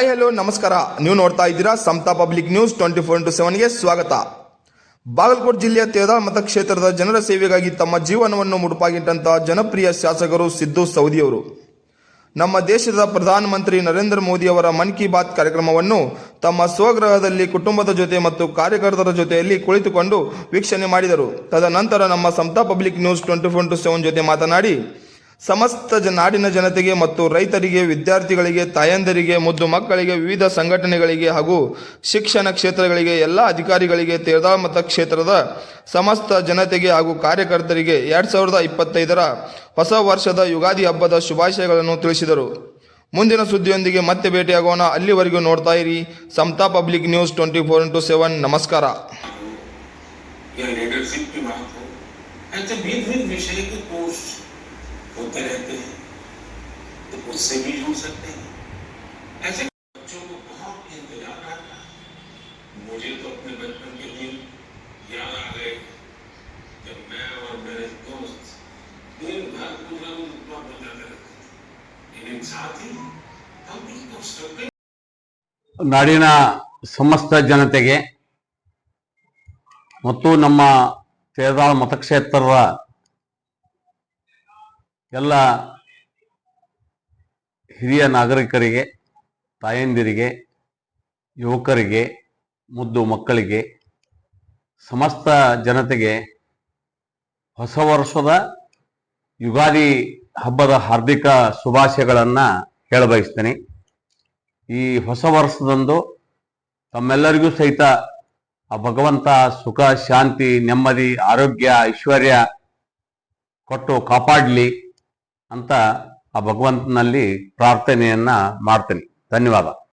Hi hello ನಮಸ್ಕಾರ. ನೀವು ನೋಡ್ತಾ ಇದ್ದೀರಾ Samata public news twenty four into ಸೆವೆನ್ಗೆ ಸ್ವಾಗತ. ಬಾಗಲಕೋಟೆ ಜಿಲ್ಲೆಯ ತೇದಾಳ್ ಮತಕ್ಷೇತ್ರದ ಜನರ ಸೇವೆಗಾಗಿ ತಮ್ಮ ಜೀವನವನ್ನು ಮುಡುಪಾಗಿಟ್ಟಂತಹ ಜನಪ್ರಿಯ ಶಾಸಕರು ಸಿದ್ದು ಸೌದಿಯವರು. ನಮ್ಮ ದೇಶದ ಪ್ರಧಾನಮಂತ್ರಿ ನರೇಂದ್ರ ಮೋದಿ ಅವರ ಮನ್ ಕಿ ಬಾತ್ ಕಾರ್ಯಕ್ರಮವನ್ನು ತಮ್ಮ ಸ್ವಗೃಹದಲ್ಲಿ, ಕುಟುಂಬದ ಜೊತೆ ಮತ್ತು ಕಾರ್ಯಕರ್ತರ ಜೊತೆಯಲ್ಲಿ ಕುಳಿತುಕೊಂಡು ವೀಕ್ಷಣೆ ಮಾಡಿದರು. ತದನಂತರ ನಮ್ಮ Samata public news twenty four into seven ಜೊತೆ ಮಾತನಾಡಿ ಸಮಸ್ತ ಜ ನಾಡಿನ ಜನತೆಗೆ ಮತ್ತು ರೈತರಿಗೆ ವಿದ್ಯಾರ್ಥಿಗಳಿಗೆ ತಾಯಂದರಿಗೆ ಮುದ್ದು ಮಕ್ಕಳಿಗೆ ವಿವಿಧ ಸಂಘಟನೆಗಳಿಗೆ ಹಾಗೂ ಶಿಕ್ಷಣ ಕ್ಷೇತ್ರಗಳಿಗೆ ಎಲ್ಲ ಅಧಿಕಾರಿಗಳಿಗೆ ತೇರ್ದಾಳ್ ಮತಕ್ಷೇತ್ರದ ಸಮಸ್ತ ಜನತೆಗೆ ಹಾಗೂ ಕಾರ್ಯಕರ್ತರಿಗೆ ಎರಡು ಸಾವಿರದ ಇಪ್ಪತ್ತೈದರ ಹೊಸ ವರ್ಷದ ಯುಗಾದಿ ಹಬ್ಬದ ಶುಭಾಶಯಗಳನ್ನು ತಿಳಿಸಿದರು ಮುಂದಿನ ಸುದ್ದಿಯೊಂದಿಗೆ ಮತ್ತೆ ಭೇಟಿಯಾಗೋಣ ಅಲ್ಲಿವರೆಗೂ ನೋಡ್ತಾ ಇರಿ Samata public news twenty four into seven ನಮಸ್ಕಾರ या लीडरशिप की बात हो ऐसे भिन्न भिन्न विषय के कोर्स होते रहते हैं तो उससे भी जुड़ सकते हैं ऐसे बच्चों को बहुत इंतजार रहता है मुझे तो अपने बचपन के दिन याद आ गए जब मैं और मेरे दोस्त दिन भर कुछ ना कुछ उपमा बनाते रहते थे लेकिन साथ ही हम कुछ दोस्तों के ನಾಡಿನ ಸಮಸ್ತ ಜನತೆಗೆ ಮತ್ತು ನಮ್ಮ ತೇರದಾಳ ಮತಕ್ಷೇತ್ರದ ಎಲ್ಲ ಹಿರಿಯ ನಾಗರಿಕರಿಗೆ, ತಾಯಂದಿರಿಗೆ, ಯುವಕರಿಗೆ, ಮುದ್ದು ಮಕ್ಕಳಿಗೆ, ಸಮಸ್ತ ಜನತೆಗೆ ಹೊಸ ವರ್ಷದ ಯುಗಾದಿ ಹಬ್ಬದ ಹಾರ್ದಿಕ ಶುಭಾಶಯಗಳನ್ನು ಹೇಳಬಯಸ್ತೇನೆ. ಈ ಹೊಸ ವರ್ಷದಂದು ತಮ್ಮೆಲ್ಲರಿಗೂ ಸಹಿತ ಆ ಭಗವಂತ ಸುಖ, ಶಾಂತಿ, ನೆಮ್ಮದಿ, ಆರೋಗ್ಯ, ಐಶ್ವರ್ಯ ಕೊಟ್ಟು ಕಾಪಾಡಲಿ. ಅಂತ ಆ ಭಗವಂತನಲ್ಲಿ ಪ್ರಾರ್ಥನೆಯನ್ನ ಮಾಡ್ತೀನಿ. ಧನ್ಯವಾದ.